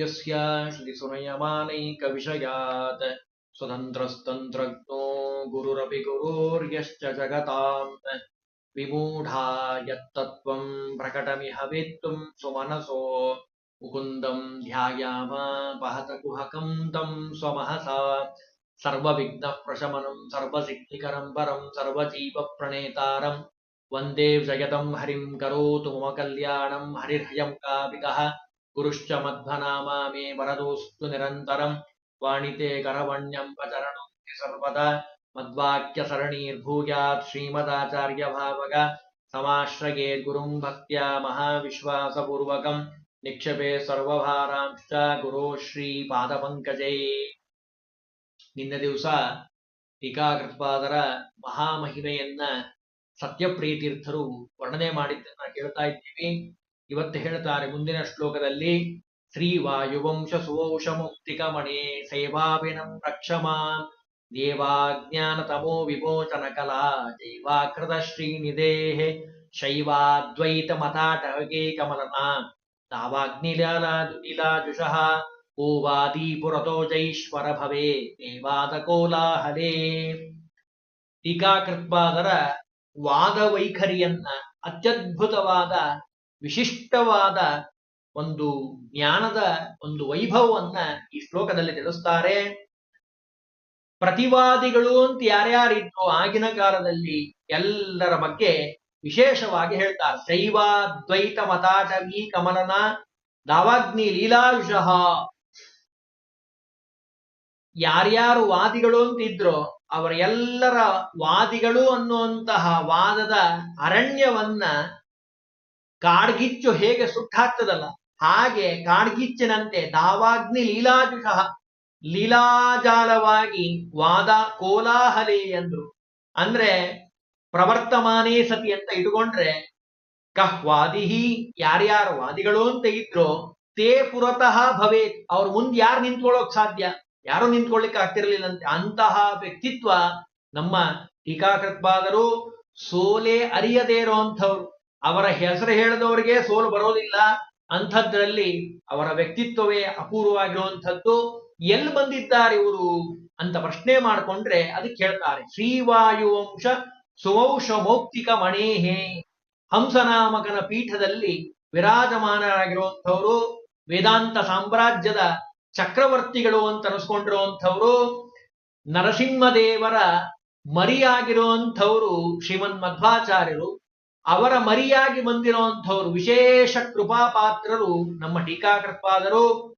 यस्य श्रुतिसुनयमानैकविषयात् स्वतन्त्रस्तन्त्रज्ञो गुरुरपि गुरुर्यश्च जगताम्। विमूढा यत्तत्त्वम् प्रकटमिह वेत्तुम् सुमनसो ध्यायाम वहत कुहकम् तम् स्वमहसा। सर्वविघ्नप्रशमनम् सर्वसिद्धिकरम् परम् सर्वजीवप्रणेतारम् वंदे जगतम् हरिम् करोतु मम कल्याणम् हरिर्हयम् कापितः। गुरुश्च मध्वनामा मे वरदोऽस्तु निरन्तरम् वाणिते करवण्यम् प्रचरणं सर्वदा मद्वाक्यसरणीर्भूयात् श्रीमदाचार्यभावग समाश्रयेद्गुरुम् भक्त्या महाविश्वासपूर्वकम् ನಿಕ್ಷೇಪೆ ಸರ್ವಭಾರಾಂಶ ಗುರು ಶ್ರೀ ಪಾದಪಂಕಜೈ ನಿನ್ನೆ ದಿವಸ ಟೀಕಾಕೃತ್ಪಾದರ ಮಹಾಮಹಿಮೆಯನ್ನ ಸತ್ಯಪ್ರಿಯತೀರ್ಥರು ವರ್ಣನೆ ಮಾಡಿದ್ದನ್ನ ಕೇಳ್ತಾ ಇದ್ದೀವಿ ಇವತ್ತು ಹೇಳ್ತಾರೆ ಮುಂದಿನ ಶ್ಲೋಕದಲ್ಲಿ ಶ್ರೀ ವಾಯುವಂಶ ಸುವಂಶ ಮುಕ್ತಿಕಮಣೆ ಸೇವಾಭಿನಂ ರಕ್ಷಮಾನ್ ದೇವಾಜ್ಞಾನ ತಮೋ ವಿಮೋಚನ ಕಲಾ ದೈವಾಕೃತ ಶ್ರೀನಿಧೇಹೆ ಶೈವಾದ್ವೈತ ಮತಾಟಗೆ ಕಮಲನಾ ತಾವಾಗ್ನಿಲಾಲಾಜುಷಃ ಓವಾದಿ ಪುರತೋ ಜೈಶ್ವರ ಭವೇ ದೇವಾದ ಕೋಲಾಹಲೇ ಟೀಕಾಕೃತ್ಪಾದರ ವಾದ ವೈಖರಿಯನ್ನ ಅತ್ಯದ್ಭುತವಾದ ವಿಶಿಷ್ಟವಾದ ಒಂದು ಜ್ಞಾನದ ಒಂದು ವೈಭವವನ್ನ ಈ ಶ್ಲೋಕದಲ್ಲಿ ತಿಳಿಸ್ತಾರೆ. ಪ್ರತಿವಾದಿಗಳು ಅಂತ ಯಾರ್ಯಾರಿದ್ರು ಆಗಿನ ಕಾಲದಲ್ಲಿ ಎಲ್ಲರ ಬಗ್ಗೆ ವಿಶೇಷವಾಗಿ ಹೇಳ್ತಾರೆ. ಶೈವಾದ್ವೈತ ಮತಾಟವಿ ಕಮಲನ ದಾವಾಗ್ನಿ ಲೀಲಾಯುಷಃ. ಯಾರ್ಯಾರು ವಾದಿಗಳು ಅಂತ ಇದ್ರೋ ಅವರ ಎಲ್ಲರ ವಾದಿಗಳು ಅನ್ನುವಂತಹ ವಾದದ ಅರಣ್ಯವನ್ನ ಕಾಡ್ಗಿಚ್ಚು ಹೇಗೆ ಸುಟ್ಟಾಗ್ತದಲ್ಲ ಹಾಗೆ ಕಾಡ್ಗಿಚ್ಚಿನಂತೆ ದಾವಾಗ್ನಿ ಲೀಲಾಜುಷಃ ಲೀಲಾಜಾಲವಾಗಿ ವಾದ ಕೋಲಾಹಲೆ ಎಂದ್ರು ಅಂದ್ರೆ ಪ್ರವರ್ತಮಾನೇ ಸತಿ ಅಂತ ಇಟ್ಕೊಂಡ್ರೆ, ಕಹ್ ವಾದಿಹಿ ಯಾರ್ಯಾರು ವಾದಿಗಳು ಅಂತ ಇದ್ರೋ ತೇ ಪುರತಃ ಭವೇತ್, ಅವ್ರ ಮುಂದೆ ಯಾರು ನಿಂತ್ಕೊಳ್ಳೋಕ್ ಸಾಧ್ಯ? ಯಾರು ನಿಂತ್ಕೊಳ್ಳಿಕ್ಕೆ ಆಗ್ತಿರ್ಲಿಲ್ಲಂತೆ ಅಂತಹ ವ್ಯಕ್ತಿತ್ವ ನಮ್ಮ ಟೀಕಾಕೃತ್ವಾದರೂ ಸೋಲೆ ಅರಿಯದೇ ಇರೋಂಥವ್ರು. ಅವರ ಹೆಸರು ಹೇಳಿದವರಿಗೆ ಸೋಲು ಬರೋದಿಲ್ಲ. ಅಂಥದ್ರಲ್ಲಿ ಅವರ ವ್ಯಕ್ತಿತ್ವವೇ ಅಪೂರ್ವವಾಗಿರುವಂಥದ್ದು. ಎಲ್ಲಿ ಬಂದಿದ್ದಾರೆ ಇವರು ಅಂತ ಪ್ರಶ್ನೆ ಮಾಡ್ಕೊಂಡ್ರೆ ಅದಕ್ಕೆ ಹೇಳ್ತಾರೆ. ಶ್ರೀವಾಯುವಂಶ ಸುವಂಶ ಮೌಕ್ತಿಕ ಮಣೇಹೇ. ಹಂಸನಾಮಕನ ಪೀಠದಲ್ಲಿ ವಿರಾಜಮಾನರಾಗಿರುವಂಥವ್ರು, ವೇದಾಂತ ಸಾಮ್ರಾಜ್ಯದ ಚಕ್ರವರ್ತಿಗಳು ಅಂತ ಅನಿಸ್ಕೊಂಡಿರುವಂಥವ್ರು, ನರಸಿಂಹದೇವರ ಮರಿಯಾಗಿರುವಂಥವ್ರು ಶ್ರೀಮನ್ ಮಧ್ವಾಚಾರ್ಯರು ಅವರ ಮರಿಯಾಗಿ ಬಂದಿರುವಂಥವ್ರು ವಿಶೇಷ ಕೃಪಾ ಪಾತ್ರರು ನಮ್ಮ ಟೀಕಾಕೃತ್ಪಾದರು.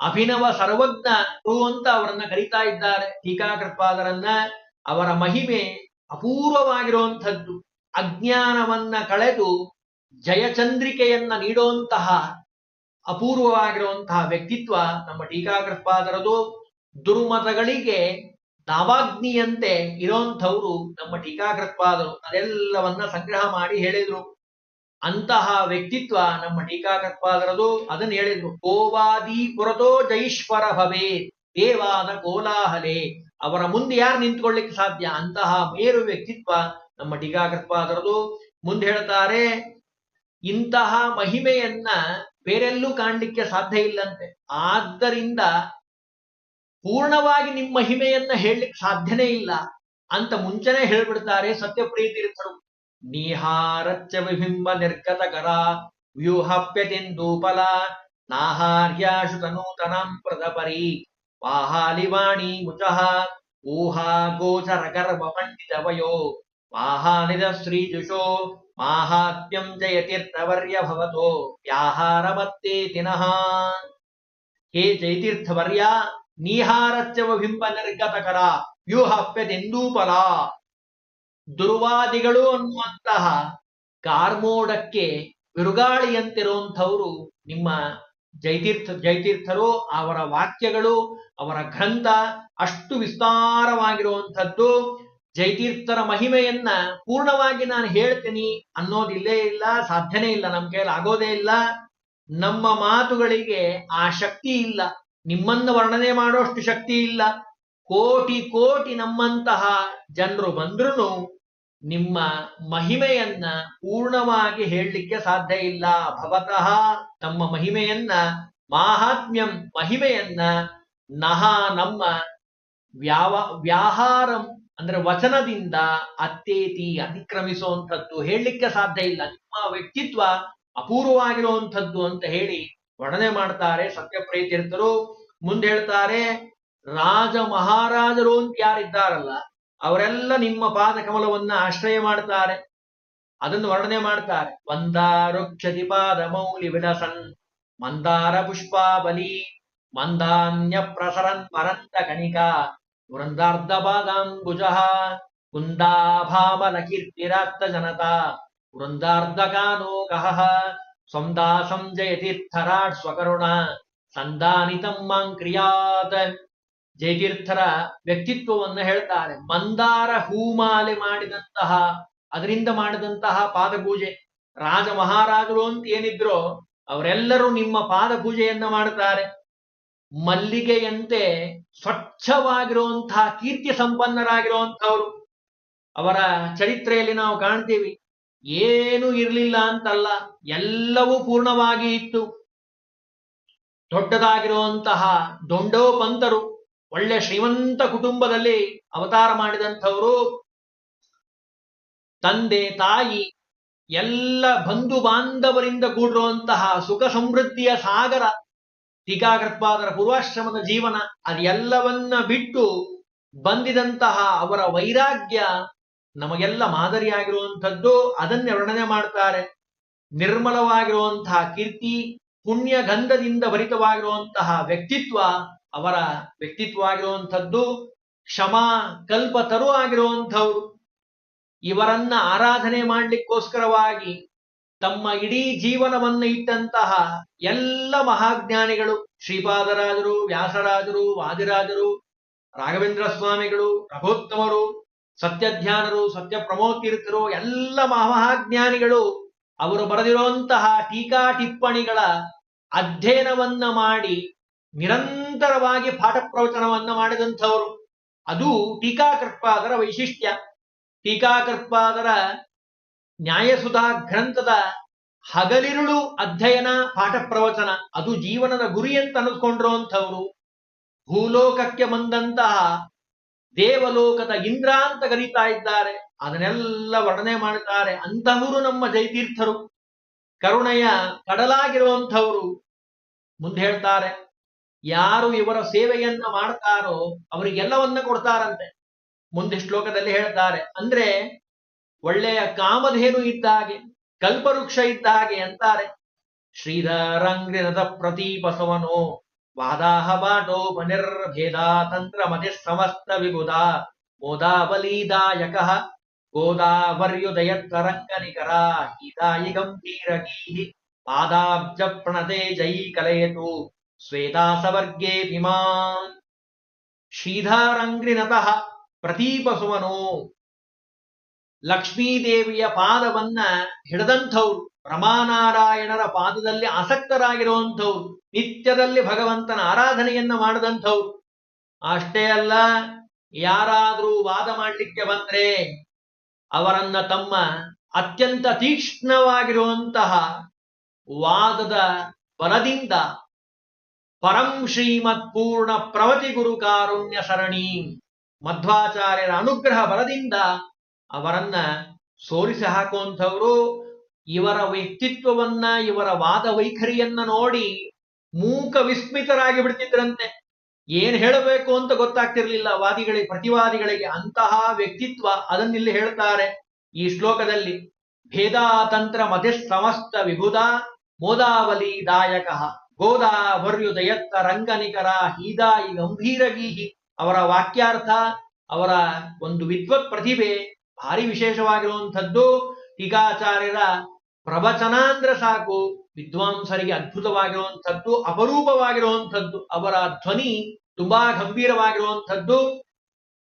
ಅಭಿನವ ಸರ್ವಜ್ಞ ಅಂತ ಅವರನ್ನ ಕರೀತಾ ಇದ್ದಾರೆ ಟೀಕಾಕೃತ್ಪಾದರನ್ನ. ಅವರ ಮಹಿಮೆ ಅಪೂರ್ವವಾಗಿರುವಂಥದ್ದು. ಅಜ್ಞಾನವನ್ನ ಕಳೆದು ಜಯಚಂದ್ರಿಕೆಯನ್ನ ನೀಡುವಂತಹ ಅಪೂರ್ವವಾಗಿರುವಂತಹ ವ್ಯಕ್ತಿತ್ವ ನಮ್ಮ ಟೀಕಾಕೃತ್ಪಾದರದು. ದುರ್ಮತಗಳಿಗೆ ನಾವಾಗ್ನಿಯಂತೆ ಇರೋಂಥವ್ರು ನಮ್ಮ ಟೀಕಾಕೃತ್ವಾದರು. ಅದೆಲ್ಲವನ್ನ ಸಂಗ್ರಹ ಮಾಡಿ ಹೇಳಿದ್ರು. ಅಂತಹ ವ್ಯಕ್ತಿತ್ವ ನಮ್ಮ ಟೀಕಾಕೃತ್ವಾದರದು. ಅದನ್ನ ಹೇಳಿದ್ರು. ಗೋವಾದಿ ಪುರತೋ ಜೈಶ್ವರ ಭವೇ, ದೇವಾದ ಕೋಲಾಹಲೆ. ಅವರ ಮುಂದೆ ಯಾರು ನಿಂತ್ಕೊಳ್ಳಿಕ್ಕೆ ಸಾಧ್ಯ? ಅಂತಹ ಮೇರು ವ್ಯಕ್ತಿತ್ವ ನಮ್ಮ ಟೀಕಾಕೃತ್ವಾದರದು. ಮುಂದೆ ಹೇಳ್ತಾರೆ, ಇಂತಹ ಮಹಿಮೆಯನ್ನ ಬೇರೆಲ್ಲೂ ಕಾಣಲಿಕ್ಕೆ ಸಾಧ್ಯ ಇಲ್ಲಂತೆ. ಆದ್ದರಿಂದ ಪೂರ್ಣವಾಗಿ ನಿಮ್ಮ ಮಹಿಮೆಯನ್ನ ಹೇಳಲಿಕ್ಕೆ ಸಾಧ್ಯನೇ ಇಲ್ಲ ಅಂತ ಮುಂಚೆನೆ ಹೇಳ್ಬಿಡ್ತಾರೆ ಸತ್ಯಪ್ರಿಯ ತೀರ್ಥರು ನೀಹಾರಚ್ಚ ವಿಬಿಂಬ ನಿರ್ಗತ ಕರ ವ್ಯೂಹಪ್ಯತಿಂದೂಪಲ ನಾಹಾರ್ಯಾಶು ತನೂತನಾಂ ಪ್ರದಪರಿ ವಾಹಾಲಿವಾಣಿ ಮುಚಃ ಊಹಾ ಗೋಚರ ಗರ್ಭ ಪಂಡಿತ ವಯೋ ಮಾಹಾನಿದ ಶ್ರೀಜುಷೋ ಮಾಹಾತ್ಮ್ಯಂ ಜಯತೀರ್ಥವರ್ಯ ಭವತೋ ವ್ಯಾಹಾರ ಮತ್ತೆ ತಿನಃ ಹೇ ಜಯತೀರ್ಥವರ್ಯ ನೀಹಾರಚ್ಚವ ಬಿಂಬ ನಿರ್ಗತಕರ, ವ್ಯೂಹಪ್ಯದೆಂದೂಪಲ. ದುರ್ವಾದಿಗಳು ಅನ್ನುವಂತಹ ಕಾರ್ಮೋಡಕ್ಕೆ ಬಿರುಗಾಳಿಯಂತಿರುವಂಥವರು ನಿಮ್ಮ ಜೈತೀರ್ಥ, ಜೈತೀರ್ಥರು, ಅವರ ವಾಕ್ಯಗಳು, ಅವರ ಗ್ರಂಥ ಅಷ್ಟು ವಿಸ್ತಾರವಾಗಿರುವಂಥದ್ದು. ಜೈತೀರ್ಥರ ಮಹಿಮೆಯನ್ನ ಪೂರ್ಣವಾಗಿ ನಾನು ಹೇಳ್ತೀನಿ ಅನ್ನೋದಿಲ್ಲೇ ಇಲ್ಲ, ಸಾಧ್ಯನೇ ಇಲ್ಲ, ನಮ್ಮ ಕೈಯಲ್ಲಿ ಆಗೋದೇ ಇಲ್ಲ. ನಮ್ಮ ಮಾತುಗಳಿಗೆ ಆ ಶಕ್ತಿ ಇಲ್ಲ. ನಿಮ್ಮನ್ನ ವರ್ಣನೆ ಮಾಡೋಷ್ಟು ಶಕ್ತಿ ಇಲ್ಲ. ಕೋಟಿ ಕೋಟಿ ನಮ್ಮಂತಹ ಜನರು ಬಂದ್ರೂ ನಿಮ್ಮ ಮಹಿಮೆಯನ್ನ ಪೂರ್ಣವಾಗಿ ಹೇಳಲಿಕ್ಕೆ ಸಾಧ್ಯ ಇಲ್ಲ. ಭವತಃ ತಮ್ಮ ಮಹಿಮೆಯನ್ನ, ಮಾಹಾತ್ಮ್ಯಂ ಮಹಿಮೆಯನ್ನ ನಹ ನಮ್ಮ ವ್ಯಾವ, ವ್ಯಾಹಾರಂ ಅಂದ್ರೆ ವಚನದಿಂದ ಅತ್ತೇತಿ ಅತಿಕ್ರಮಿಸುವಂಥದ್ದು ಹೇಳಲಿಕ್ಕೆ ಸಾಧ್ಯ ಇಲ್ಲ. ನಿಮ್ಮ ವ್ಯಕ್ತಿತ್ವ ಅಪೂರ್ವವಾಗಿರುವಂಥದ್ದು ಅಂತ ಹೇಳಿ ವರ್ಣನೆ ಮಾಡ್ತಾರೆ ಸತ್ಯಪ್ರೇತೀರ್ಥರು ಮುಂದೆ ಹೇಳ್ತಾರೆ, ರಾಜ ಮಹಾರಾಜರು ಅಂತ ಯಾರಿದ್ದಾರಲ್ಲ, ಅವರೆಲ್ಲ ನಿಮ್ಮ ಪಾದ ಕಮಲವನ್ನ ಆಶ್ರಯ ಮಾಡ್ತಾರೆ. ಅದನ್ನು ವರ್ಣನೆ ಮಾಡ್ತಾರೆ. ವಂದಾರುಕ್ಷತಿ ಪಾದ ಮೌಲಿ ವಿಲಸನ್ ಮಂದಾರ ಪುಷ್ಪಾಬಲಿ ಮಂದಾನ್ಯ ಪ್ರಸರನ್ ಪರಂತ ಕಣಿಕಾ ವೃಂದಾರ್ಧ ಪಾದಾಂಬುಜ ಕುಂದಾಭಾಮಲ ಕೀರ್ತಿರಾತ್ತ ಜನತಾ ವೃಂದಾರ್ಧಕಾನೋ ಕಹ. ಸಂದಾಸಂ ಜಯತೀರ್ಥರಾಟ್ ಸ್ವಕರುಣ, ಸಂದಾನಿತಂ ಮಾಂ ಕ್ರಿಯಾತ್. ಜಯತೀರ್ಥರ ವ್ಯಕ್ತಿತ್ವವನ್ನು ಹೇಳ್ತಾರೆ. ಮಂದಾರ ಹೂಮಾಲೆ ಮಾಡಿದಂತಹ, ಅದರಿಂದ ಮಾಡಿದಂತಹ ಪಾದಪೂಜೆ. ರಾಜ ಮಹಾರಾಜರು ಅಂತ ಏನಿದ್ರೋ, ಅವರೆಲ್ಲರೂ ನಿಮ್ಮ ಪಾದ ಪೂಜೆಯನ್ನ ಮಾಡುತ್ತಾರೆ ಮಲ್ಲಿಗೆಯಂತೆ ಸ್ವಚ್ಛವಾಗಿರುವಂತಹ ಕೀರ್ತಿ ಸಂಪನ್ನರಾಗಿರುವಂತಹವರು ಅವರ ಚರಿತ್ರೆಯಲ್ಲಿ ನಾವು ಕಾಣ್ತೀವಿ. ಏನು ಇರಲಿಲ್ಲ ಅಂತಲ್ಲ, ಎಲ್ಲವೂ ಪೂರ್ಣವಾಗಿ ಇತ್ತು. ದೊಡ್ಡದಾಗಿರುವಂತಹ ದೊಂಡೋಪಂತರು ಒಳ್ಳೆ ಶ್ರೀಮಂತ ಕುಟುಂಬದಲ್ಲಿ ಅವತಾರ ಮಾಡಿದಂಥವರು, ತಂದೆ, ತಾಯಿ, ಎಲ್ಲ ಬಂಧು ಬಾಂಧವರಿಂದ ಕೂಡಿರುವಂತಹ ಸುಖ ಸಮೃದ್ಧಿಯ ಸಾಗರ, ಟೀಕಾಕೃತ್ಪಾದರ ಪೂರ್ವಾಶ್ರಮದ ಜೀವನ, ಅದೆಲ್ಲವನ್ನ ಬಿಟ್ಟು ಬಂದಿದಂತಹ ಅವರ ವೈರಾಗ್ಯ ನಮಗೆಲ್ಲ ಮಾದರಿಯಾಗಿರುವಂಥದ್ದು ಅದನ್ನೇ ವರ್ಣನೆ ಮಾಡ್ತಾರೆ ನಿರ್ಮಲವಾಗಿರುವಂತಹ ಕೀರ್ತಿ ಪುಣ್ಯ ಗಂಧದಿಂದ ಭರಿತವಾಗಿರುವಂತಹ ವ್ಯಕ್ತಿತ್ವ, ಅವರ ವ್ಯಕ್ತಿತ್ವ ಆಗಿರುವಂಥದ್ದು ಕ್ಷಮಾ ಕಲ್ಪತರು ಆಗಿರುವಂಥವ್ರು. ಇವರನ್ನ ಆರಾಧನೆ ಮಾಡ್ಲಿಕ್ಕೋಸ್ಕರವಾಗಿ ತಮ್ಮ ಇಡೀ ಜೀವನವನ್ನ ಇಟ್ಟಂತಹ ಎಲ್ಲ ಮಹಾಜ್ಞಾನಿಗಳು ಶ್ರೀಪಾದರಾಜರು ವ್ಯಾಸರಾಜರು ವಾದಿರಾಜರು ರಾಘವೇಂದ್ರ ಸ್ವಾಮಿಗಳು, ರಘೋತ್ತಮರು ಸತ್ಯಧ್ಯಾನರು ಸತ್ಯ ಪ್ರಮೋತೀರ್ಥರು ಎಲ್ಲ ಮಹಾಜ್ಞಾನಿಗಳು ಅವರು ಬರೆದಿರುವಂತಹ ಟೀಕಾ ಟಿಪ್ಪಣಿಗಳ ಅಧ್ಯಯನವನ್ನ ಮಾಡಿ ನಿರಂತರವಾಗಿ ಪಾಠ ಪ್ರವಚನವನ್ನ ಮಾಡಿದಂಥವರು. ಅದು ಟೀಕಾಕೃತ್ಪಾದರ ವೈಶಿಷ್ಟ್ಯ. ಟೀಕಾಕೃತ್ಪಾದರ ನ್ಯಾಯಸುಧಾ ಗ್ರಂಥದ ಹಗಲಿರುಳು ಅಧ್ಯಯನ ಪಾಠ ಪ್ರವಚನ ಅದು ಜೀವನದ ಗುರಿ ಅಂತ ಅನ್ನಿಸ್ಕೊಂಡಿರುವಂಥವ್ರು. ಭೂಲೋಕಕ್ಕೆ ಬಂದಂತಹ ದೇವಲೋಕದ ಇಂದ್ರ ಅಂತ ಕರೀತಾ ಇದ್ದಾರೆ. ಅದನ್ನೆಲ್ಲ ವರ್ಣನೆ ಮಾಡುತ್ತಾರೆ. ಅಂತಹವರು ನಮ್ಮ ಜೈತೀರ್ಥರು ಕರುಣೆಯ ಕಡಲಾಗಿರುವಂಥವರು ಮುಂದೆ ಹೇಳ್ತಾರೆ. ಯಾರು ಇವರ ಸೇವೆಯನ್ನ ಮಾಡ್ತಾರೋ ಅವರಿಗೆಲ್ಲವನ್ನ ಕೊಡ್ತಾರಂತೆ. ಮುಂದೆ ಶ್ಲೋಕದಲ್ಲಿ ಹೇಳ್ತಾರೆ. ಅಂದ್ರೆ ಒಳ್ಳೆಯ ಕಾಮಧೇನು ಇದ್ದ ಹಾಗೆ, ಕಲ್ಪವೃಕ್ಷ ಇದ್ದ ಹಾಗೆ ಅಂತಾರೆ. ಶ್ರೀಧರಂಗ್ರಿನದ ಪ್ರತೀಪಸವನೋ ವಾದಾಹ ಬಾಟೋಪನಿರ್ಭೇದ ತಂತ್ರ ಮತಿ ಸಮಸ್ತ ವಿಬುಧ ಮೋದಾಬಲೀದಾಯಕ ಗೋದಾವರ್ಯುದಯತ್ತರಂಗನಿಕರ ಹೀದಾಯಿ ಗಂಭೀರಗೀಹಿ ಪಾದಾಬ್ಜ ಪ್ರಣತೆ ಜೈ ಕಲಯತು ಶ್ವೇತಾಸವರ್ಗೇ ಭೀಮಾನ್ ಶ್ರೀಧಾರಂಗ್ರಿನತಃ ಪ್ರತೀಪಸುವನು ಲಕ್ಷ್ಮೀದೇವಿಯ ಪಾದವನ್ನ ಹಿಡಿದಂಥವ್ರು ರಮಾನಾರಾಯಣರ ಪಾದದಲ್ಲಿ ಆಸಕ್ತರಾಗಿರುವಂಥವ್ರು, ನಿತ್ಯದಲ್ಲಿ ಭಗವಂತನ ಆರಾಧನೆಯನ್ನ ಮಾಡದಂಥವ್ರು. ಅಷ್ಟೇ ಅಲ್ಲ, ಯಾರಾದರೂ ವಾದ ಮಾಡಲಿಕ್ಕೆ ಬಂದ್ರೆ ಅವರನ್ನ ತಮ್ಮ ಅತ್ಯಂತ ತೀಕ್ಷ್ಣವಾಗಿರುವಂತಹ ವಾದದ ಬಲದಿಂದ ಪರಂ ಶ್ರೀಮತ್ ಪೂರ್ಣ ಪ್ರವತಿ ಗುರು ಕಾರುಣ್ಯ ಸರಣಿ ಮಧ್ವಾಚಾರ್ಯರ ಅನುಗ್ರಹ ಬಲದಿಂದ ಅವರನ್ನ ಸೋರಿಸಿ ಹಾಕುವಂಥವ್ರು. ಇವರ ವ್ಯಕ್ತಿತ್ವವನ್ನ ಇವರ ವಾದ ವೈಖರಿಯನ್ನ ನೋಡಿ ಮೂಕ ವಿಸ್ಮಿತರಾಗಿ ಬಿಡ್ತಿದ್ರಂತೆ. ಏನ್ ಹೇಳಬೇಕು ಅಂತ ಗೊತ್ತಾಗ್ತಿರ್ಲಿಲ್ಲ. ವಾದಿಗಳಿಗೆ ಪ್ರತಿವಾದಿಗಳಿಗೆ ಅಂತಹ ವ್ಯಕ್ತಿತ್ವ ಅದನ್ನಿಲ್ಲಿ ಹೇಳ್ತಾರೆ ಈ ಶ್ಲೋಕದಲ್ಲಿ. ಭೇದಾತಂತ್ರ ಮತಿ ಸಮಸ್ತ ವಿಭುಧ ಮೋದಾವಲಿ ದಾಯಕ. ಗೋದಾವರ್ಯುದಯತ್ತ ರಂಗನಿಕರ ಹೀದಾಯಿ ಗಂಭೀರಗೀಹಿ ಅವರ ವಾಕ್ಯಾರ್ಥ ಅವರ ಒಂದು ವಿದ್ವತ್ ಪ್ರತಿಭೆ ಭಾರಿ ವಿಶೇಷವಾಗಿರುವಂಥದ್ದು. ಟೀಕಾಚಾರ್ಯರ ಪ್ರವಚನ ಅಂದ್ರೆ ಸಾಕು, ವಿದ್ವಾಂಸರಿಗೆ ಅದ್ಭುತವಾಗಿರುವಂಥದ್ದು, ಅಪರೂಪವಾಗಿರುವಂಥದ್ದು, ಅವರ ಧ್ವನಿ ತುಂಬಾ ಗಂಭೀರವಾಗಿರುವಂಥದ್ದು,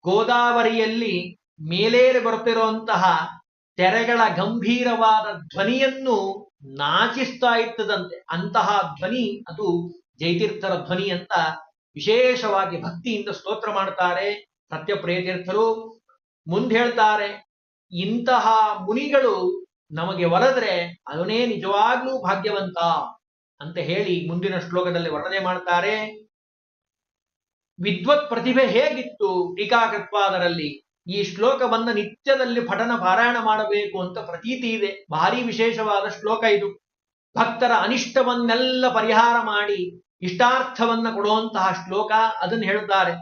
ಗೋದಾವರಿಯಲ್ಲಿ ಮೇಲೇರಿ ಬರುತ್ತಿರುವಂತಹ ತೆರೆಗಳ ಗಂಭೀರವಾದ ಧ್ವನಿಯನ್ನು ನಾಚಿಸ್ತಾ ಇರ್ತದಂತೆ ಅಂತಹ ಧ್ವನಿ, ಅದು ಜೈತೀರ್ಥರ ಧ್ವನಿ ಅಂತ ವಿಶೇಷವಾಗಿ ಭಕ್ತಿಯಿಂದ ಸ್ತೋತ್ರ ಮಾಡ್ತಾರೆ ಸತ್ಯಪ್ರಿಯತೀರ್ಥರು. ಮುಂದೆ ಹೇಳ್ತಾರೆ, ಇಂತಹ ಮುನಿಗಳು ನಮಗೆ ಒಲದ್ರೆ ಅವನೇ ನಿಜವಾಗ್ಲೂ ಭಾಗ್ಯವಂತ ಅಂತ ಹೇಳಿ ಮುಂದಿನ ಶ್ಲೋಕದಲ್ಲಿ ವರ್ಣನೆ ಮಾಡ್ತಾರೆ. ವಿದ್ವತ್ ಪ್ರತಿಭೆ ಹೇಗಿತ್ತು? ಟೀಕಾಕೃತ್ವಾದರಲ್ಲಿ ಈ ಶ್ಲೋಕವನ್ನ ನಿತ್ಯದಲ್ಲಿ ಪಠನ ಪಾರಾಯಣ ಮಾಡಬೇಕು ಅಂತ ಪ್ರತೀತಿ ಇದೆ. ಭಾರಿ ವಿಶೇಷವಾದ ಶ್ಲೋಕ ಇದು. ಭಕ್ತರ ಅನಿಷ್ಟವನ್ನೆಲ್ಲ ಪರಿಹಾರ ಮಾಡಿ ಇಷ್ಟಾರ್ಥವನ್ನ ಕೊಡುವಂತಹ ಶ್ಲೋಕ ಅದನ್ನು ಹೇಳುತ್ತಾರೆ.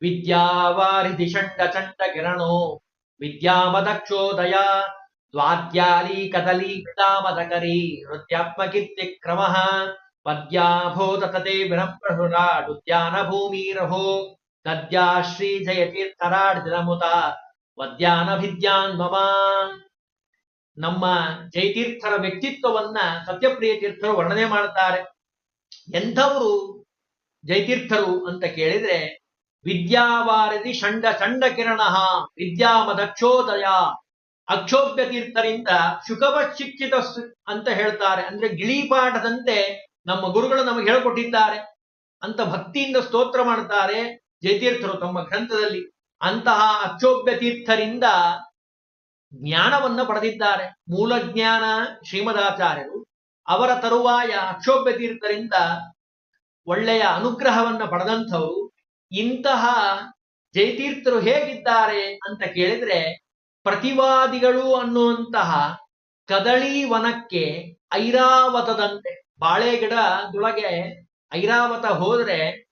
ವಿದ್ಯಾವಾರಿಧಿ ಷಂಡ ಚಂಡ ಕಿರಣೋ, ವಿದ್ಯಾಮದಕ್ಷೋದಯ ದ್ವಾದ್ಯಾಲಿ ಕದಲಿ ಕ್ರಮಃ ಹೃದ್ಯಾತ್ಮಕೀರ್ತಿ ಕ್ರಮ ಪದ್ಯಾಭೂತ ತತೆ ಭೂಮಿ ರಹೋ ತದ್ಯಾ ಶ್ರೀ ಜಯತೀರ್ಥರಾಡ್ ದಿನಮುತ ವದ್ಯಾನ ಭಿದ್ಯಾನ್ ಮಮ ನಮ್ಮ ಜಯತೀರ್ಥರ ವ್ಯಕ್ತಿತ್ವವನ್ನ ಸತ್ಯಪ್ರಿಯ ತೀರ್ಥರು ವರ್ಣನೆ ಮಾಡ್ತಾರೆ ಎಂಥವರು ಜಯತೀರ್ಥರು ಅಂತ ಕೇಳಿದ್ರೆ ವಿದ್ಯಾವಾರದಿ ಷಂಡ ಚಂಡ ಕಿರಣ ವಿದ್ಯಾಮದಕ್ಷೋದಯ ಅಕ್ಷೋಭ್ಯ ತೀರ್ಥರಿಂದ ಶುಕವ ಶಿಕ್ಷಿತ ಅಂತ ಹೇಳ್ತಾರೆ. ಅಂದ್ರೆ ಗಿಳಿಪಾಠದಂತೆ ನಮ್ಮ ಗುರುಗಳು ನಮಗೆ ಹೇಳಿಕೊಟ್ಟಿದ್ದಾರೆ. ಅಂತ ಭಕ್ತಿಯಿಂದ ಸ್ತೋತ್ರ ಮಾಡ್ತಾರೆ ಜಯತೀರ್ಥರು ತಮ್ಮ ಗ್ರಂಥದಲ್ಲಿ. ಅಂತಹ ಅಕ್ಷೋಭ್ಯ ತೀರ್ಥರಿಂದ ಜ್ಞಾನವನ್ನ ಪಡೆದಿದ್ದಾರೆ. ಮೂಲ ಜ್ಞಾನ ಶ್ರೀಮದಾಚಾರ್ಯರು. ಅವರ ತರುವಾಯ ಅಕ್ಷೋಭ್ಯ ತೀರ್ಥರಿಂದ ಒಳ್ಳೆಯ ಅನುಗ್ರಹವನ್ನ ಪಡೆದಂಥವರು. ಇಂತಹ ಜಯತೀರ್ಥರು ಹೇಗಿದ್ದಾರೆ ಅಂತ ಕೇಳಿದ್ರೆ ಪ್ರತಿವಾದಿಗಳು ಅನ್ನುವಂತಹ ಕದಳಿ ವನಕ್ಕೆ ಐರಾವತದಂತೆ ಬಾಳೆ ಗಿಡದೊಳಗೆ ಐರಾವತ ಹೋದ್ರೆ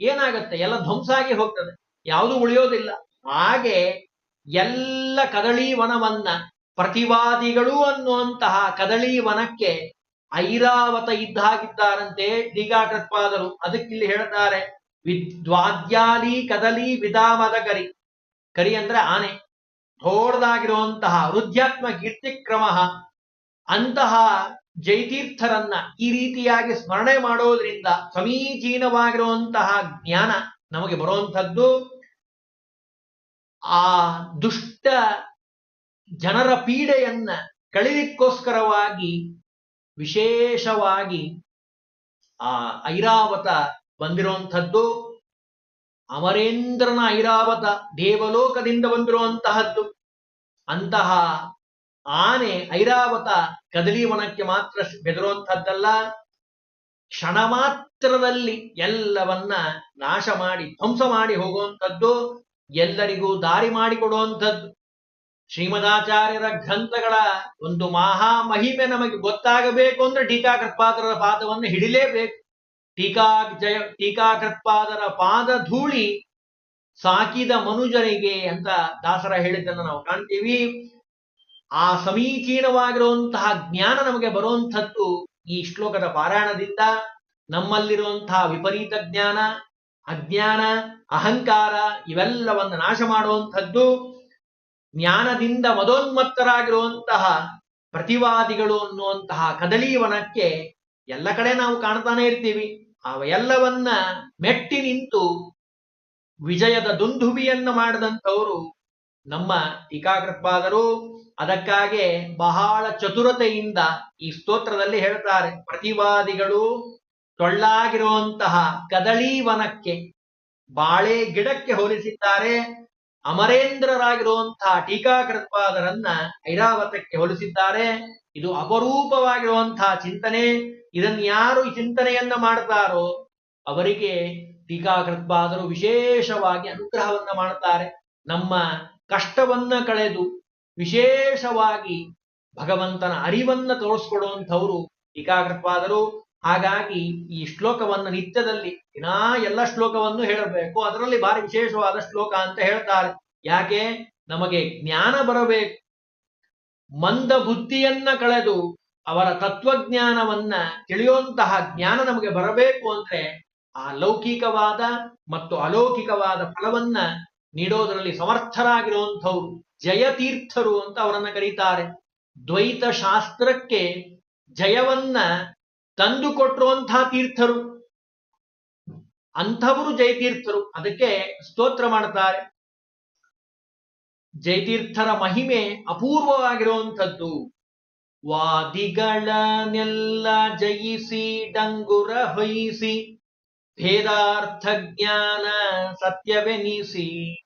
ಏನಾಗತ್ತೆ? ಎಲ್ಲ ಧ್ವಂಸ ಆಗಿ ಹೋಗ್ತದೆ. ಯಾವುದು ಉಳಿಯೋದಿಲ್ಲ. ಹಾಗೆ ಎಲ್ಲ ಕದಳಿ ವನವನ್ನ ಪ್ರತಿವಾದಿಗಳು ಅನ್ನುವಂತಹ ಕದಳಿ ವನಕ್ಕೆ ಐರಾವತ ಇದ್ದಾಗಿದ್ದಾರಂತೆ ಅದಕ್ಕೆ ಅದಕ್ಕಿಲ್ಲಿ ಹೇಳ್ತಾರೆ, ವಿದ್ವಾದ್ಯಾಲಿ ಕದಲಿ ವಿಧಾಮದ ಕರಿ. ಕರಿ ಅಂದ್ರೆ ಆನೆ. ದೊಡ್ಡದಾಗಿರುವಂತಹ ವೃದ್ಧಾತ್ಮ ಕೀರ್ತಿಕ್ರಮ ಅಂತಹ ಜೈತೀರ್ಥರನ್ನ ಈ ರೀತಿಯಾಗಿ ಸ್ಮರಣೆ ಮಾಡೋದ್ರಿಂದ ಸಮೀಚೀನವಾಗಿರುವಂತಹ ಜ್ಞಾನ ನಮಗೆ ಬರುವಂಥದ್ದು. ಆ ದುಷ್ಟ ಜನರ ಪೀಡೆಯನ್ನ ಕಳಿಲಿಕ್ಕೋಸ್ಕರವಾಗಿ ವಿಶೇಷವಾಗಿ ಆ ಐರಾವತ ಬಂದಿರುವಂಥದ್ದು. ಅಮರೇಂದ್ರನ ಐರಾವತ ದೇವಲೋಕದಿಂದ ಬಂದಿರುವಂತಹದ್ದು. ಅಂತಹ ಆನೆ ಐರಾವತ ಕದಲಿವನಕ್ಕೆ ಮಾತ್ರ ಬೆದರುವಂತಹದ್ದಲ್ಲ. ಕ್ಷಣ ಮಾತ್ರದಲ್ಲಿ ಎಲ್ಲವನ್ನ ನಾಶ ಮಾಡಿ, ಧ್ವಂಸ ಮಾಡಿ ಹೋಗುವಂಥದ್ದು ಎಲ್ಲರಿಗೂ ದಾರಿ ಮಾಡಿಕೊಡುವಂಥದ್ದು ಶ್ರೀಮದಾಚಾರ್ಯರ ಗ್ರಂಥಗಳ ಒಂದು ಮಹಾ ಮಹಿಮೆ ನಮಗೆ ಗೊತ್ತಾಗಬೇಕು ಅಂದ್ರೆ ಟೀಕಾಕೃತ್ಪಾದರ ಪಾದವನ್ನು ಹಿಡಿಲೇಬೇಕು. ಟೀಕಾ ಜಯ, ಟೀಕಾಕೃತ್ಪಾದರ ಪಾದ ಧೂಳಿ ಸಾಕಿದ ಮನುಜರಿಗೆ ಅಂತ ದಾಸರ ಹೇಳಿದ್ದನ್ನು ನಾವು ಕಾಣ್ತೀವಿ. ಆ ಸಮೀಚೀನವಾಗಿರುವಂತಹ ಜ್ಞಾನ ನಮಗೆ ಬರುವಂಥದ್ದು ಈ ಶ್ಲೋಕದ ಪಾರಾಯಣದಿಂದ. ನಮ್ಮಲ್ಲಿರುವಂತಹ ವಿಪರೀತ ಜ್ಞಾನ, ಅಜ್ಞಾನ, ಅಹಂಕಾರ ಇವೆಲ್ಲವನ್ನು ನಾಶ ಮಾಡುವಂಥದ್ದು. ಜ್ಞಾನದಿಂದ ಮದೋನ್ಮತ್ತರಾಗಿರುವಂತಹ ಪ್ರತಿವಾದಿಗಳು ಅನ್ನುವಂತಹ ಕದಳೀವನಕ್ಕೆ ಎಲ್ಲ ಕಡೆ ನಾವು ಕಾಣ್ತಾನೆ ಇರ್ತೀವಿ. ಅವೆಲ್ಲವನ್ನ ಮೆಟ್ಟಿ ನಿಂತು ವಿಜಯದ ದುಂದುಬಿಯನ್ನ ಮಾಡಿದಂಥವರು ನಮ್ಮ ಟೀಕಾಕೃತ್ಪಾದರು ಅದಕ್ಕಾಗೆ ಬಹಳ ಚತುರತೆಯಿಂದ ಈ ಸ್ತೋತ್ರದಲ್ಲಿ ಹೇಳ್ತಾರೆ, ಪ್ರತಿವಾದಿಗಳು ಟೊಳ್ಳಾಗಿರುವಂತಹ ಕದಳೀವನಕ್ಕೆ ಬಾಳೆ ಗಿಡಕ್ಕೆ ಹೋಲಿಸಿದ್ದಾರೆ, ಅಮರೇಂದ್ರರಾಗಿರುವಂತಹ ಟೀಕಾಕೃತ್ಪಾದರನ್ನ ಐರಾವತಕ್ಕೆ ಹೋಲಿಸಿದ್ದಾರೆ ಇದು ಅಪರೂಪವಾಗಿರುವಂತಹ ಚಿಂತನೆ, ಇದನ್ನು ಯಾರು ಚಿಂತನೆಯನ್ನ ಮಾಡ್ತಾರೋ ಅವರಿಗೆ ಟೀಕಾಕೃತ್ಪಾದರು ವಿಶೇಷವಾಗಿ ಅನುಗ್ರಹವನ್ನ ಮಾಡ್ತಾರೆ ನಮ್ಮ ಕಷ್ಟವನ್ನ ಕಳೆದು ವಿಶೇಷವಾಗಿ ಭಗವಂತನ ಅರಿವನ್ನ ತೋರಿಸ್ಕೊಡುವಂಥವ್ರು ಟೀಕಾಕೃತ್ಪಾದರು. ಹಾಗಾಗಿ ಈ ಶ್ಲೋಕವನ್ನು ನಿತ್ಯದಲ್ಲಿ ದಿನಾ ಎಲ್ಲ ಶ್ಲೋಕವನ್ನು ಹೇಳಬೇಕು. ಅದರಲ್ಲಿ ಭಾರಿ ವಿಶೇಷವಾದ ಶ್ಲೋಕ ಅಂತ ಹೇಳ್ತಾರೆ. ಯಾಕೆ? ನಮಗೆ ಜ್ಞಾನ ಬರಬೇಕು. ಮಂದ ಬುದ್ಧಿಯನ್ನ ಕಳೆದು ಅವರ ತತ್ವಜ್ಞಾನವನ್ನ ತಿಳಿಯುವಂತಹ ಜ್ಞಾನ ನಮಗೆ ಬರಬೇಕು ಅಂದ್ರೆ ಆ ಲೌಕಿಕವಾದ ಮತ್ತು ಅಲೌಕಿಕವಾದ ಫಲವನ್ನ ನೀಡೋದರಲ್ಲಿ ಸಮರ್ಥರಾಗಿರುವಂಥವ್ರು ಜಯತೀರ್ಥರು ಅಂತ ಅವರನ್ನ ಕರೀತಾರೆ. ದ್ವೈತ ಶಾಸ್ತ್ರಕ್ಕೆ ಜಯವನ್ನ ತಂದು ಕೊಟ್ಟಿರುವಂತಹ ತೀರ್ಥರು. ಅಂಥವರು ಜಯತೀರ್ಥರು. ಅದಕ್ಕೆ ಸ್ತೋತ್ರ ಮಾಡ್ತಾರೆ. ಜಯತೀರ್ಥರ ಮಹಿಮೆ ಅಪೂರ್ವವಾಗಿರುವಂಥದ್ದು. ವಾದಿಗಳನ್ನೆಲ್ಲ ಜಯಿಸಿ, ಡಂಗುರ ಹೊಯಿಸಿ ಭೇದಾರ್ಥ ಜ್ಞಾನ ಸತ್ಯವೆನಿಸಿ.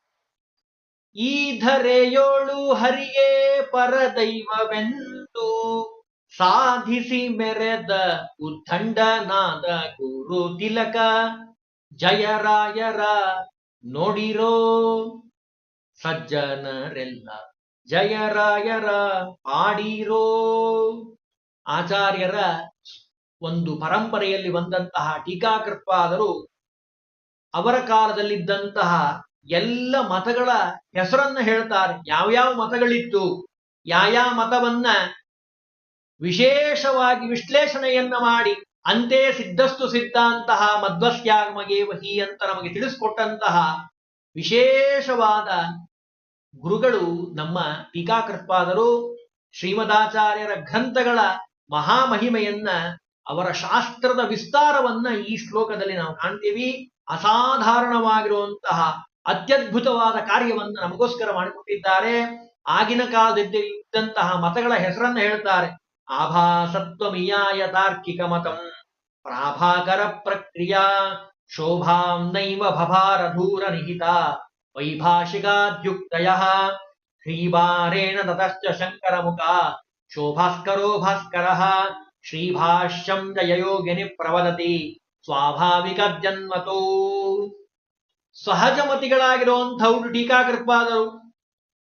ಈ ಧರೆಯೋಳು ಹರಿಯೇ ಪರದೈವವೆಂದು ಸಾಧಿಸಿ ಮೆರೆದ ಉದ್ದಂಡನಾದ ಗುರು ತಿಲಕ, ಜಯರಾಯರ ನೋಡಿರೋ ಸಜ್ಜನರೆಲ್ಲ ಜಯರಾಯರ ಆಡಿರೋ ಆಚಾರ್ಯರ ಒಂದು ಪರಂಪರೆಯಲ್ಲಿ ಬಂದಂತಹ ಟೀಕಾಕೃತ್ಪಾದರು ಅವರ ಕಾಲದಲ್ಲಿದ್ದಂತಹ ಎಲ್ಲ ಮತಗಳ ಹೆಸರನ್ನ ಹೇಳ್ತಾರೆ. ಯಾವ್ಯಾವ ಮತಗಳಿತ್ತು ಯಾವ್ಯಾವ ಮತವನ್ನ ವಿಶೇಷವಾಗಿ ವಿಶ್ಲೇಷಣೆಯನ್ನ ಮಾಡಿ ಅಂತೆ ಸಿದ್ಧಸ್ತು ಸಿದ್ಧಾಂತಹ ಮಧ್ವಸ್ಯಾಗಮಗೇವ ಹಿ ಅಂತ ನಮಗೆ ತಿಳಿಸ್ಕೊಟ್ಟಂತಹ ವಿಶೇಷವಾದ ಗುರುಗಳು ನಮ್ಮ ಟೀಕಾಕೃತ್ಪಾದರು ಶ್ರೀಮದಾಚಾರ್ಯರ ಗ್ರಂಥಗಳ ಮಹಾಮಹಿಮೆಯನ್ನ ಅವರ ಶಾಸ್ತ್ರದ ವಿಸ್ತಾರವನ್ನ ಈ ಶ್ಲೋಕದಲ್ಲಿ ನಾವು ಕಾಣ್ತೀವಿ. ಅಸಾಧಾರಣವಾಗಿರುವಂತಹ ಅತ್ಯದ್ಭುತವಾದ ಕಾರ್ಯವನ್ನ ನಮಗೋಸ್ಕರ ಮಾಡಿಕೊಟ್ಟಿದ್ದಾರೆ. ಆಗಿನ ಕಾಲದಲ್ಲಿ ಇದ್ದಂತಹ ಮತಗಳ ಹೆಸರನ್ನು ಹೇಳ್ತಾರೆ. ಆಭಾಸತ್ವಮಿಯಾಯ ತಾರ್ಕಿಕ ಮತಂ, ಪ್ರಾಭಾಕರ ಪ್ರಕ್ರಿಯಾ, ಶೋಭಾಂ ನೈವ ಭಭಾರ ಧೂರ ನಿಹಿತ. ವೈಭಾಷಿಕಾದ್ಯುಕ್ತಯ ಶ್ರೀಭಾರೇಣ ತತಶ್ಚ ಶಂಕರ ಮುಖ ಶೋಭಾಸ್ಕರೋ ಭಾಸ್ಕರ ಶ್ರೀಭಾಷ್ಯಂ ಜಯಯೋಗಿನಿ ಪ್ರವದತಿ ಸ್ವಾಭಾವಿಕ ಜನ್ಮತೋ ಸಹಜಮತಿಗಳಾಗಿರುವಂಥವ್ರು ಟೀಕಾಕೃತ್ವಾದರು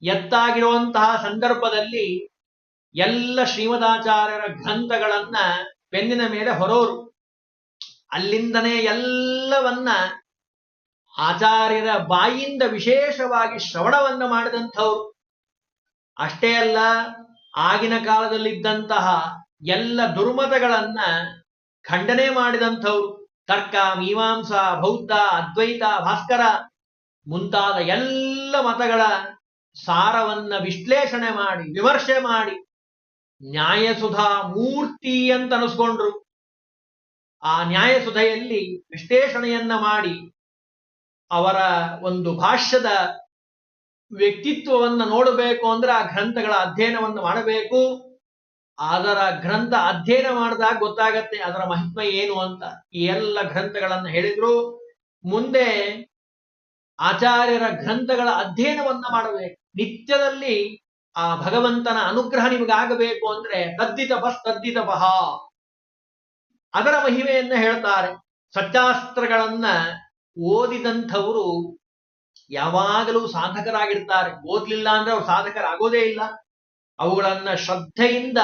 ಎತ್ತಾಗಿರುವಂತಹ ಸಂದರ್ಭದಲ್ಲಿ ಎಲ್ಲ ಶ್ರೀಮದಾಚಾರ್ಯರ ಗ್ರಂಥಗಳನ್ನ ಬೆನ್ನಿನ ಮೇಲೆ ಹೊರೋರು. ಅಲ್ಲಿಂದನೇ ಎಲ್ಲವನ್ನ ಆಚಾರ್ಯರ ಬಾಯಿಂದ ವಿಶೇಷವಾಗಿ ಶ್ರವಣವನ್ನ ಮಾಡಿದಂಥವ್ರು. ಅಷ್ಟೇ ಅಲ್ಲ, ಆಗಿನ ಕಾಲದಲ್ಲಿದ್ದಂತಹ ಎಲ್ಲ ದುರ್ಮತಗಳನ್ನ ಖಂಡನೆ ಮಾಡಿದಂಥವ್ರು. ತರ್ಕ, ಮೀಮಾಂಸಾ, ಬೌದ್ಧ, ಅದ್ವೈತ, ಭಾಸ್ಕರ ಮುಂತಾದ ಎಲ್ಲ ಮತಗಳ ಸಾರವನ್ನ ವಿಶ್ಲೇಷಣೆ ಮಾಡಿ, ವಿಮರ್ಶೆ ಮಾಡಿ, ನ್ಯಾಯಸುಧಾ ಮೂರ್ತಿ ಅಂತ ಅನಿಸ್ಕೊಂಡ್ರು ಆ ನ್ಯಾಯಸುಧೆಯಲ್ಲಿ ವಿಶ್ಲೇಷಣೆಯನ್ನ ಮಾಡಿ ಅವರ ಒಂದು ಭಾಷ್ಯದ ವ್ಯಕ್ತಿತ್ವವನ್ನ ನೋಡಬೇಕು ಅಂದ್ರೆ ಆ ಗ್ರಂಥಗಳ ಅಧ್ಯಯನವನ್ನು ಮಾಡಬೇಕು. ಅದರ ಗ್ರಂಥ ಅಧ್ಯಯನ ಮಾಡಿದಾಗ ಗೊತ್ತಾಗತ್ತೆ ಅದರ ಮಹತ್ವ ಏನು ಅಂತ. ಈ ಎಲ್ಲ ಗ್ರಂಥಗಳನ್ನು ಹೇಳಿದ್ರು. ಮುಂದೆ ಆಚಾರ್ಯರ ಗ್ರಂಥಗಳ ಅಧ್ಯಯನವನ್ನ ಮಾಡಬೇಕು. ನಿತ್ಯದಲ್ಲಿ ಆ ಭಗವಂತನ ಅನುಗ್ರಹ ನಿಮಗಾಗಬೇಕು ಅಂದ್ರೆ ತದ್ದಿತ ಬಸ್ ತದ್ದಿತ ಅದರ ಮಹಿಮೆಯನ್ನ ಹೇಳ್ತಾರೆ. ಸಚ್ಚಾಸ್ತ್ರಗಳನ್ನ ಓದಿದಂಥವರು ಯಾವಾಗಲೂ ಸಾಧಕರಾಗಿರ್ತಾರೆ. ಓದ್ಲಿಲ್ಲ ಅಂದ್ರೆ ಅವ್ರು ಸಾಧಕರಾಗೋದೇ ಇಲ್ಲ. ಅವುಗಳನ್ನ ಶ್ರದ್ಧೆಯಿಂದ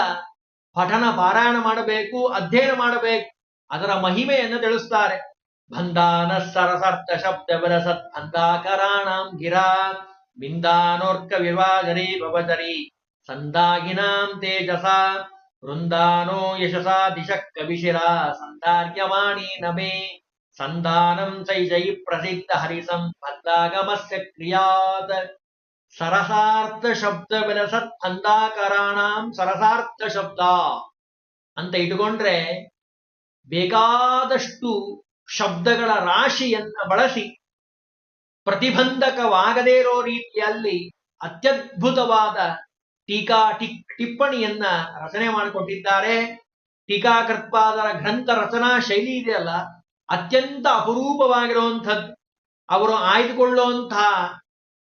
ಪಠನ ಪಾರಾಯಣ ಮಾಡಬೇಕು, ಅಧ್ಯಯನ ಮಾಡಬೇಕು. ಅದರ ಮಹಿಮೆಯನ್ನು ತಿಳಿಸ್ತಾರೆ. ಬಂಧಾನ ಸರಸರ್ಥ ಶಬ್ದ ವಿರಸತ್ ಅಂಧಾಕರಾಣಾಂ ಗಿರಾ ಬಿಂದಾನೋರ್ಕ ವಿವಾದರಿ ಭವಜರಿ ಸಂದಾಗಿನಾಂ ತೇಜಸ ವೃಂದಾನೋ ಯಶಸಾ ದಿಶಕ್ಕ ಕವಿಶಿರ ಸಂದಾರ್ಯವಾಣಿ ನಮೇ. ಸಂಧಾನಂ ಚೈ ಪ್ರಸಿದ್ಧ ಹರಿಸಂ ಬದ್ಧಾಗಮಸ್ಯ ಕ್ರಿಯಾತ್ ಸರಸಾರ್ಥ ಶಬ್ದ ವಿಲಸತ್ ಸರಸಾರ್ಥ ಶಬ್ದ ಅಂತ ಇಟ್ಕೊಂಡ್ರೆ ಬೇಕಾದಷ್ಟು ಶಬ್ದಗಳ ರಾಶಿಯನ್ನ ಬಳಸಿ ಪ್ರತಿಬಂಧಕವಾಗದೇ ಇರೋ ರೀತಿಯಲ್ಲಿ ಅತ್ಯದ್ಭುತವಾದ ಟೀಕಾ ಟಿಕ್ ಟಿಪ್ಪಣಿಯನ್ನ ರಚನೆ ಮಾಡಿಕೊಟ್ಟಿದ್ದಾರೆ. ಟೀಕಾಕೃತ್ಪಾದರ ಗ್ರಂಥ ರಚನಾ ಶೈಲಿ ಇದೆಯಲ್ಲ ಅತ್ಯಂತ ಅಪರೂಪವಾಗಿರುವಂಥದ್ದು. ಅವರು ಆಯ್ದುಕೊಳ್ಳುವಂತಹ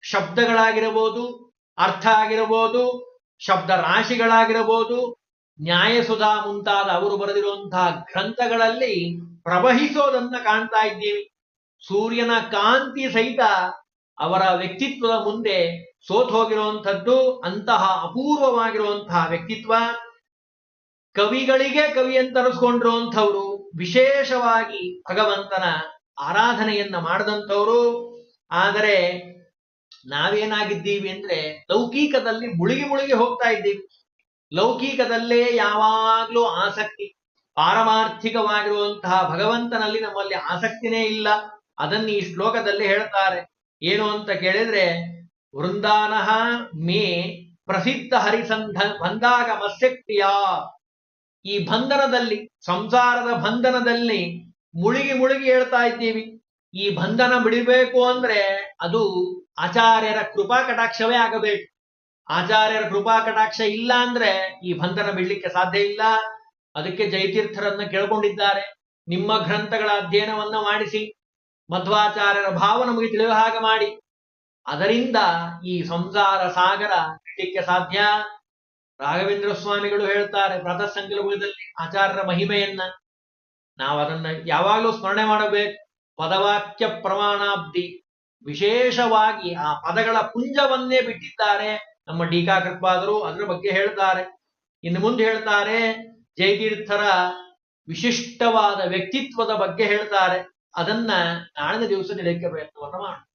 ಶಬ್ದಗಳಾಗಿರಬಹುದು, ಅರ್ಥ ಆಗಿರಬಹುದು, ಶಬ್ದ ರಾಶಿಗಳಾಗಿರಬಹುದು, ನ್ಯಾಯಸುಧಾ ಮುಂತಾದ ಅವರು ಬರೆದಿರುವಂತಹ ಗ್ರಂಥಗಳಲ್ಲಿ ಪ್ರವಹಿಸೋದನ್ನ ಕಾಣ್ತಾ ಇದ್ದೀವಿ. ಸೂರ್ಯನ ಕಾಂತಿ ಸಹಿತ ಅವರ ವ್ಯಕ್ತಿತ್ವದ ಮುಂದೆ ಸೋತ್ ಹೋಗಿರುವಂಥದ್ದು, ಅಂತಹ ಅಪೂರ್ವವಾಗಿರುವಂತಹ ವ್ಯಕ್ತಿತ್ವ. ಕವಿಗಳಿಗೆ ಕವಿ ಅಂತ ಅನಿಸ್ಕೊಂಡಿರುವಂಥವ್ರು ವಿಶೇಷವಾಗಿ ಭಗವಂತನ ಆರಾಧನೆಯನ್ನ ಮಾಡಿದಂಥವರು. ಆದರೆ ನಾವೇನಾಗಿದ್ದೀವಿ ಅಂದ್ರೆ ಲೌಕಿಕದಲ್ಲಿ ಮುಳುಗಿ ಮುಳುಗಿ ಹೋಗ್ತಾ ಇದ್ದೀವಿ. ಲೌಕಿಕದಲ್ಲೇ ಯಾವಾಗ್ಲೂ ಆಸಕ್ತಿ. ಪಾರಮಾರ್ಥಿಕವಾಗಿರುವಂತಹ ಭಗವಂತನಲ್ಲಿ ನಮ್ಮಲ್ಲಿ ಆಸಕ್ತಿನೇ ಇಲ್ಲ. ಅದನ್ನ ಈ ಶ್ಲೋಕದಲ್ಲಿ ಹೇಳ್ತಾರೆ. ಏನು ಅಂತ ಕೇಳಿದ್ರೆ, ವೃಂದಾನಃ ಮೇ ಪ್ರಸಿದ್ಧ ಹರಿಸಂಧ ಬಂದಾಗ ಮತ್ಸ್ಯಕ್ರಿಯಾ ಈ ಬಂಧನದಲ್ಲಿ, ಸಂಸಾರದ ಬಂಧನದಲ್ಲಿ ಮುಳುಗಿ ಮುಳುಗಿ ಹೇಳ್ತಾ ಇದ್ದೀವಿ. ಈ ಬಂಧನ ಬಿಡಬೇಕು ಅಂದ್ರೆ ಅದು ಆಚಾರ್ಯರ ಕೃಪಾ ಕಟಾಕ್ಷವೇ ಆಗಬೇಕು. ಆಚಾರ್ಯರ ಕೃಪಾ ಕಟಾಕ್ಷ ಇಲ್ಲ ಅಂದ್ರೆ ಈ ಬಂಧನ ಬಿಡ್ಲಿಕ್ಕೆ ಸಾಧ್ಯ ಇಲ್ಲ. ಅದಕ್ಕೆ ಜಯತೀರ್ಥರನ್ನ ಕೇಳ್ಕೊಂಡಿದ್ದಾರೆ. ನಿಮ್ಮ ಗ್ರಂಥಗಳ ಅಧ್ಯಯನವನ್ನ ಮಾಡಿಸಿ, ಮಧ್ವಾಚಾರ್ಯರ ಭಾವ ನಮಗೆ ತಿಳಿಯುವ ಹಾಗೆ ಮಾಡಿ. ಅದರಿಂದ ಈ ಸಂಸಾರ ಸಾಗರ ಬಿಡ್ಲಿಕ್ಕೆ ಸಾಧ್ಯ. ರಾಘವೇಂದ್ರ ಸ್ವಾಮಿಗಳು ಹೇಳ್ತಾರೆ ಪ್ರಾತಃ ಸಂಕಲ್ಪದಲ್ಲಿ ಆಚಾರ್ಯರ ಮಹಿಮೆಯನ್ನ ನಾವು ಅದನ್ನ ಯಾವಾಗಲೂ ಸ್ಮರಣೆ ಮಾಡಬೇಕು. ಪದವಾಕ್ಯ ಪ್ರಮಾಣಾಬ್ಧಿ. ವಿಶೇಷವಾಗಿ ಆ ಪದಗಳ ಪುಂಜವನ್ನೇ ಬಿಟ್ಟಿದ್ದಾರೆ. ನಮ್ಮ ಟೀಕಾಕೃತ್ಪಾದರು ಅದರ ಬಗ್ಗೆ ಹೇಳ್ತಾರೆ. ಇನ್ನು ಮುಂದೆ ಹೇಳ್ತಾರೆ, ಜಯತೀರ್ಥರ ವಿಶಿಷ್ಟವಾದ ವ್ಯಕ್ತಿತ್ವದ ಬಗ್ಗೆ ಹೇಳ್ತಾರೆ. ಅದನ್ನ ನಾಳಿನ ದಿವಸ ನಿಲಕ್ಕೆ ಪ್ರಯತ್ನವನ್ನು ಮಾಡೋಣ.